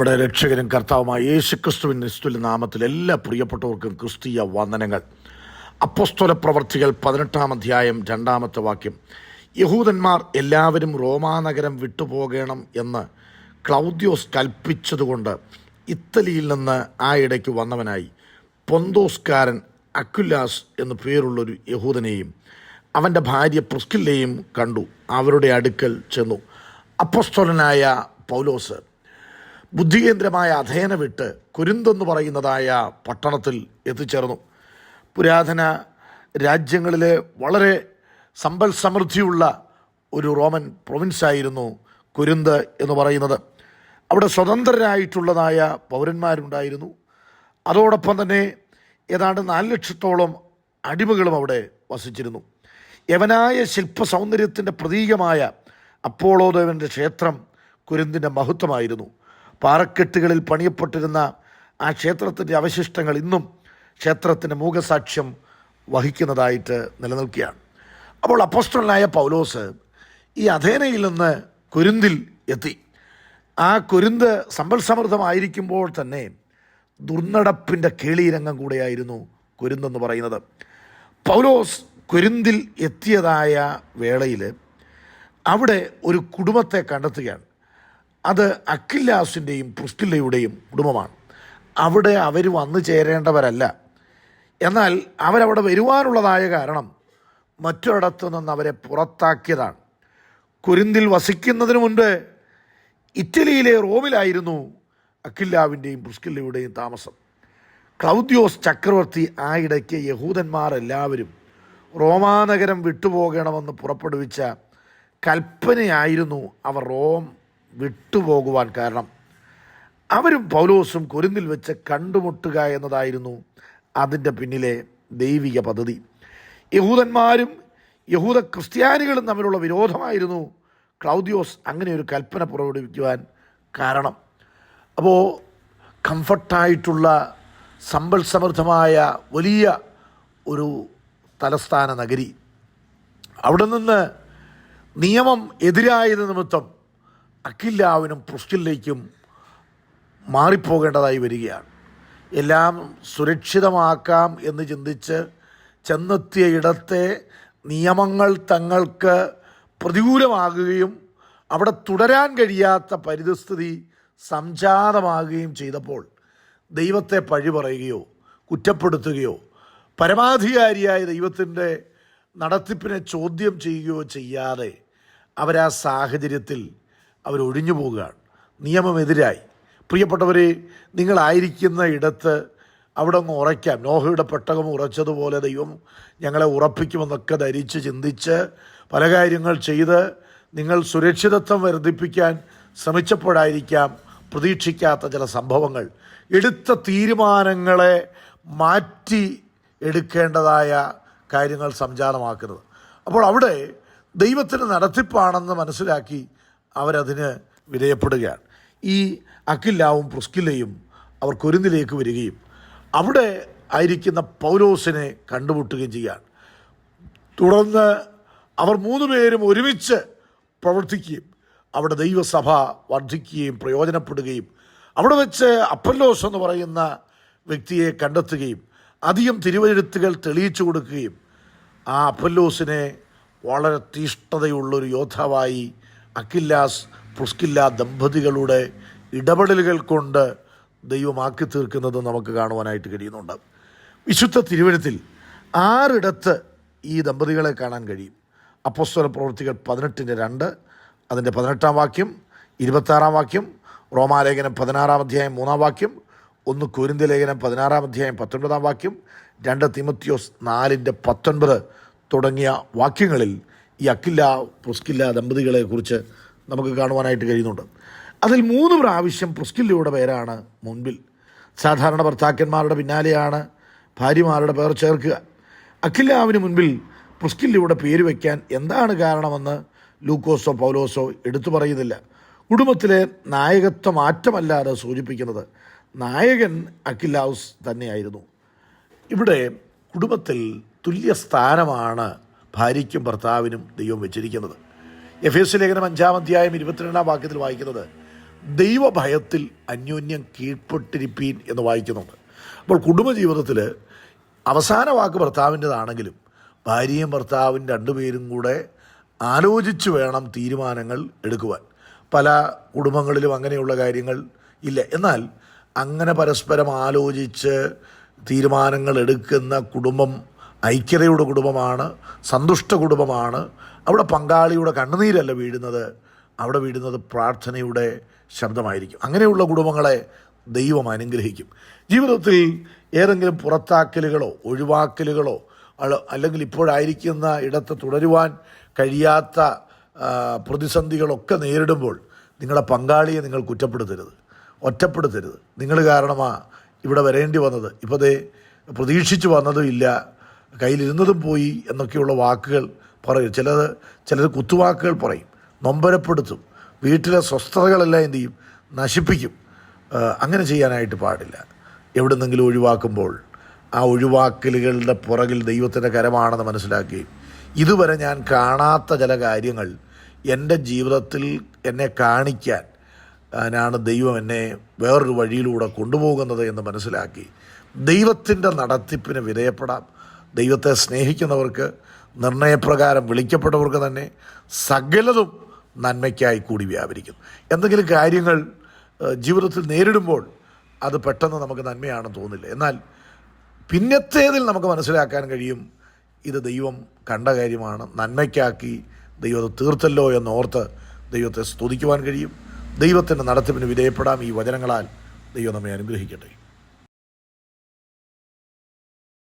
നമ്മുടെ രക്ഷകനും കർത്താവുമായ യേശു ക്രിസ്തുവിൻ നിസ്തുല നാമത്തിൽ എല്ലാ പ്രിയപ്പെട്ടവർക്കും ക്രിസ്തീയ വന്ദനങ്ങൾ. അപ്പസ്തോല പ്രവർത്തികൾ പതിനെട്ടാം അധ്യായം രണ്ടാമത്തെ വാക്യം. യഹൂദന്മാർ എല്ലാവരും റോമാനഗരം വിട്ടുപോകണം എന്ന് ക്ലൗദ്യോസ് കൽപ്പിച്ചതുകൊണ്ട് ഇറ്റലിയിൽ നിന്ന് ആ ഇടയ്ക്ക് വന്നവനായി പൊന്തോസ്കാരൻ അക്കുലാസ് എന്നു പേരുള്ളൊരു യഹൂദനെയും അവന്റെ ഭാര്യ പ്രിസ്കില്ലയും കണ്ടു. അവരുടെ അടുക്കൽ ചെന്നു. അപ്പസ്തോലനായ പൗലോസ് ബുദ്ധികേന്ദ്രമായ അധേന വിട്ട് കുരുന്തെന്ന് പറയുന്നതായ പട്ടണത്തിൽ എത്തിച്ചേർന്നു. പുരാതന രാജ്യങ്ങളിലെ വളരെ സമ്പൽ സമൃദ്ധിയുള്ള ഒരു റോമൻ പ്രൊവിൻസായിരുന്നു കുരുന്ത് എന്ന് പറയുന്നത്. അവിടെ സ്വതന്ത്രരായിട്ടുള്ളതായ പൗരന്മാരുണ്ടായിരുന്നു. അതോടൊപ്പം തന്നെ ഏതാണ്ട് നാല് ലക്ഷത്തോളം അടിമകളും അവിടെ വസിച്ചിരുന്നു. യവനായ ശില്പ സൗന്ദര്യത്തിന്റെ പ്രതീകമായ അപ്പോളോദേവന്റെ ക്ഷേത്രം കുരുന്തിന്റെ മഹത്വമായിരുന്നു. പാറക്കെട്ടുകളിൽ പണിയപ്പെട്ടിരുന്ന ആ ക്ഷേത്രത്തിന്റെ അവശിഷ്ടങ്ങൾ ഇന്നും ക്ഷേത്രത്തിന്റെ മൂകസാക്ഷ്യം വഹിക്കുന്നതായിട്ട് നിലനിൽക്കുകയാണ്. അപ്പോൾ അപ്പോസ്റ്റലായ പൗലോസ് ഈ അധേനയിൽ നിന്ന് കുരുന്തിൽ എത്തി. ആ കുരുന്ത് സമ്പൽ സമൃദ്ധമായിരിക്കുമ്പോൾ തന്നെ ദുർനടപ്പിന്റെ കേളീരംഗം കൂടെയായിരുന്നു കുരുന്തെന്ന് പറയുന്നത്. പൗലോസ് കുരുന്തിൽ എത്തിയതായ വേളയിൽ അവിടെ ഒരു കുടുംബത്തെ കണ്ടെത്തുകയാണ്. അത് അക്കില്ലാസിന്റെയും പുസ്കില്ലയുടെയും കുടുംബമാണ്. അവിടെ അവർ വന്നു ചേരേണ്ടവരല്ല. എന്നാൽ അവരവിടെ വരുവാനുള്ളതായ കാരണം മറ്റൊരിടത്തു നിന്ന് അവരെ പുറത്താക്കിയതാണ്. കുരിന്തിൽ വസിക്കുന്നതിന് മുൻപ് ഇറ്റലിയിലെ റോമിലായിരുന്നു അക്കില്ലാവിന്റെയും പുസ്കില്ലയുടെയും താമസം. ക്ലൗദ്യോസ് ചക്രവർത്തി ആ ഇടയ്ക്ക് യഹൂദന്മാർ എല്ലാവരും റോമാനഗരം വിട്ടുപോകണമെന്ന് പുറപ്പെടുവിച്ച കൽപ്പനയായിരുന്നു അവർ റോം വിട്ടുപോകുവാൻ കാരണം. അവരും പൗലോസും കൊരിന്തിൽ വെച്ച് കണ്ടുമുട്ടുക എന്നതായിരുന്നു അതിന്റെ പിന്നിലെ ദൈവിക പദ്ധതി. യഹൂദന്മാരും യഹൂദ ക്രിസ്ത്യാനികളും തമ്മിലുള്ള വിരോധമായിരുന്നു ക്ലൗദിയോസ് അങ്ങനെ ഒരു കൽപ്പന പുറപ്പെടുവിക്കുവാൻ കാരണം. അപ്പോൾ കംഫർട്ടായിട്ടുള്ള സമ്പൽ സമൃദ്ധമായ വലിയ ഒരു തലസ്ഥാന നഗരി. അവിടെ നിന്ന് നിയമം എതിരായത് നിമിത്തം അക്കില്ലാവിനും പുസ്കില്ലേക്കും മാറിപ്പോകേണ്ടതായി വരികയാണ്. എല്ലാം സുരക്ഷിതമാക്കാം എന്ന് ചിന്തിച്ച് ചെന്നെത്തിയ ഇടത്തെ നിയമങ്ങൾ തങ്ങൾക്ക് പ്രതികൂലമാകുകയും അവിടെ തുടരാൻ കഴിയാത്ത പരിതസ്ഥിതി സംജാതമാകുകയും ചെയ്തപ്പോൾ ദൈവത്തെ പഴി പറയുകയോ കുറ്റപ്പെടുത്തുകയോ പരമാധികാരിയായ ദൈവത്തിന്റെ നടത്തിപ്പിനെ ചോദ്യം ചെയ്യുകയോ ചെയ്യാതെ അവരാ സാഹചര്യത്തിൽ അവരൊഴിഞ്ഞു പോവുകയാണ്. നിയമമെതിരായി. പ്രിയപ്പെട്ടവരെ നിങ്ങളായിരിക്കുന്ന ഇടത്ത് അവിടെ ഒന്ന് ഉറയ്ക്കാം. നോഹയുടെ പെട്ടകം ഉറച്ചതുപോലെ ദൈവം ഞങ്ങളെ ഉറപ്പിക്കുമെന്നൊക്കെ ധരിച്ച് ചിന്തിച്ച് പല കാര്യങ്ങൾ ചെയ്ത് നിങ്ങൾ സുരക്ഷിതത്വം വർദ്ധിപ്പിക്കാൻ ശ്രമിച്ചപ്പോഴായിരിക്കാം പ്രതീക്ഷിക്കാത്ത ചില സംഭവങ്ങൾ. എടുത്ത തീരുമാനങ്ങളെ മാറ്റി എടുക്കേണ്ടതായ കാര്യങ്ങൾ സംജാതമാക്കുന്നത്. അപ്പോൾ അവിടെ ദൈവത്തിന് നടത്തിപ്പാണെന്ന് മനസ്സിലാക്കി അവരതിന് വിധേയപ്പെടുകയാണ് ഈ അക്കില്ലാവും പ്രുസ്കില്ലയും അവർ കൊരുന്നിലേക്ക് വരികയും അവിടെ ആയിരിക്കുന്ന പൗലോസിനെ കണ്ടുമുട്ടുകയും ചെയ്യുകയാണ് തുടർന്ന് അവർ മൂന്ന് പേരും ഒരുമിച്ച് പ്രവർത്തിക്കുകയും അവിടെ ദൈവസഭ വർദ്ധിക്കുകയും പ്രയോജനപ്പെടുകയും അവിടെ വെച്ച് അപ്പല്ലോസ് എന്ന് പറയുന്ന വ്യക്തിയെ കണ്ടെത്തുകയും അധികം തിരുവഴുത്തുകൾ തെളിയിച്ചു കൊടുക്കുകയും ആ അപ്പല്ലോസിനെ വളരെ തീഷ്ണതയുള്ളൊരു യോദ്ധാവായി അക്കില്ലാസ് പുസ്കില്ല ദമ്പതികളുടെ ഇടപെടലുകൾ കൊണ്ട് ദൈവമാക്കി തീർക്കുന്നത് നമുക്ക് കാണുവാനായിട്ട് കഴിയുന്നുണ്ട്. വിശുദ്ധ തിരുവനത്തിൽ ആറിടത്ത് ഈ ദമ്പതികളെ കാണാൻ കഴിയും. അപ്പോസ്തല പ്രവൃത്തികൾ പതിനെട്ടിന്റെ രണ്ട് അതിന്റെ പതിനെട്ടാം വാക്യം ഇരുപത്താറാം വാക്യം റോമാലേഖനം പതിനാറാം അധ്യായം മൂന്നാം വാക്യം ഒന്ന് കുരിന്ത ലേഖനം പതിനാറാം അധ്യായം പത്തൊൻപതാം വാക്യം രണ്ട് തിമത്യോസ് നാലിന്റെ പത്തൊൻപത് തുടങ്ങിയ വാക്യങ്ങളിൽ ഈ അക്കില്ല ദമ്പതികളെ കുറിച്ച് നമുക്ക് കാണുവാനായിട്ട് കഴിയുന്നുണ്ട്. അതിൽ മൂന്ന് പ്രാവശ്യം പുസ്കില്ലയുടെ പേരാണ് മുൻപിൽ. സാധാരണ ഭർത്താക്കന്മാരുടെ പിന്നാലെയാണ് ഭാര്യമാരുടെ പേർ ചേർക്കുക. അഖില്ലാവിന് മുൻപിൽ പുസ്കില്ലയുടെ പേര് വയ്ക്കാൻ എന്താണ് കാരണമെന്ന് ലൂക്കോസോ പൗലോസോ എടുത്തു പറയുന്നില്ല. കുടുംബത്തിലെ നായകത്വ മാറ്റമല്ലാതെ സൂചിപ്പിക്കുന്നത് നായകൻ അഖിലാവുസ് തന്നെയായിരുന്നു. ഇവിടെ കുടുംബത്തിൽ തുല്യ സ്ഥാനമാണ് ഭാര്യയ്ക്കും ഭർത്താവിനും ദൈവം വെച്ചിരിക്കുന്നത്. എഫ് എസ് ലേഖനം അഞ്ചാം അധ്യായം ഇരുപത്തിരണ്ടാം വാക്യത്തിൽ വായിക്കുന്നത് ദൈവഭയത്തിൽ അന്യോന്യം കീഴ്പ്പെട്ടിരിപ്പീൻ എന്ന് വായിക്കുന്നുണ്ട്. അപ്പോൾ കുടുംബജീവിതത്തിൽ അവസാന വാക്ക് ഭർത്താവിന്റെതാണെങ്കിലും ഭാര്യയും ഭർത്താവും രണ്ടുപേരും കൂടെ ആലോചിച്ച് വേണം തീരുമാനങ്ങൾ എടുക്കുവാൻ. പല കുടുംബങ്ങളിലും അങ്ങനെയുള്ള കാര്യങ്ങൾ ഇല്ല. എന്നാൽ അങ്ങനെ പരസ്പരം ആലോചിച്ച് തീരുമാനങ്ങൾ എടുക്കുന്ന കുടുംബം ഐക്യതയുടെ കുടുംബമാണ് സന്തുഷ്ട കുടുംബമാണ്. അവിടെ പങ്കാളിയുടെ കണ്ണുനീരല്ല വീഴുന്നത് അവിടെ വീഴുന്നത് പ്രാർത്ഥനയുടെ ശബ്ദമായിരിക്കും. അങ്ങനെയുള്ള കുടുംബങ്ങളെ ദൈവം അനുഗ്രഹിക്കും. ജീവിതത്തിൽ ഏതെങ്കിലും പുറത്താക്കലുകളോ ഒഴിവാക്കലുകളോ അല്ലെങ്കിൽ ഇപ്പോഴായിരിക്കുന്ന ഇടത്ത് തുടരുവാൻ കഴിയാത്ത പ്രതിസന്ധികളൊക്കെ നേരിടുമ്പോൾ നിങ്ങളെ പങ്കാളിയെ നിങ്ങൾ കുറ്റപ്പെടുത്തരുത്. ഒറ്റപ്പെടുത്തരുത്. നിങ്ങൾ കാരണമാണ് ഇവിടെ വരേണ്ടി വന്നത്. ഇപ്പോൾ ദേ പ്രതീക്ഷിച്ചു വന്നതും ഇല്ല. കയ്യിലിരുന്നതും പോയി എന്നൊക്കെയുള്ള വാക്കുകൾ പറയും. ചിലത് ചിലർ കുത്തുവാക്കുകൾ പറയും. നൊമ്പരപ്പെടുത്തും. വീട്ടിലെ സ്വസ്ഥതകളെല്ലാം എന്തു ചെയ്യും? നശിപ്പിക്കും. അങ്ങനെ ചെയ്യാനായിട്ട് പാടില്ല. എവിടെ നിന്നെങ്കിലും ഒഴിവാക്കുമ്പോൾ ആ ഒഴിവാക്കലുകളുടെ പുറകിൽ ദൈവത്തിന്റെ കരമാണെന്ന് മനസ്സിലാക്കുകയും ഇതുവരെ ഞാൻ കാണാത്ത ചില കാര്യങ്ങൾ എന്റെ ജീവിതത്തിൽ എന്നെ കാണിക്കാൻ ആണ് ദൈവം എന്നെ വേറൊരു വഴിയിലൂടെ കൊണ്ടുപോകുന്നത് എന്ന് മനസ്സിലാക്കി. ദൈവത്തിന്റെ നടത്തിപ്പിന് വിധേയപ്പെടാം. ദൈവത്തെ സ്നേഹിക്കുന്നവർക്ക് നിർണയപ്രകാരം വിളിക്കപ്പെട്ടവർക്ക് തന്നെ സകലതും നന്മയ്ക്കായി കൂടി വ്യാപരിക്കുന്നു. എന്തെങ്കിലും കാര്യങ്ങൾ ജീവിതത്തിൽ നേരിടുമ്പോൾ അത് പെട്ടെന്ന് നമുക്ക് നന്മയാണെന്ന് തോന്നില്ല. എന്നാൽ പിന്നത്തേതിൽ നമുക്ക് മനസ്സിലാക്കാൻ കഴിയും ഇത് ദൈവം കണ്ട കാര്യമാണ്. നന്മയ്ക്കാക്കി ദൈവം തീർത്തല്ലോ എന്നോർത്ത് ദൈവത്തെ സ്തുതിക്കുവാൻ കഴിയും. ദൈവത്തിന്റെ നടത്തിപ്പിന് വിധേയപ്പെടാം. ഈ വചനങ്ങളാൽ ദൈവം നമ്മെ അനുഗ്രഹിക്കട്ടെ.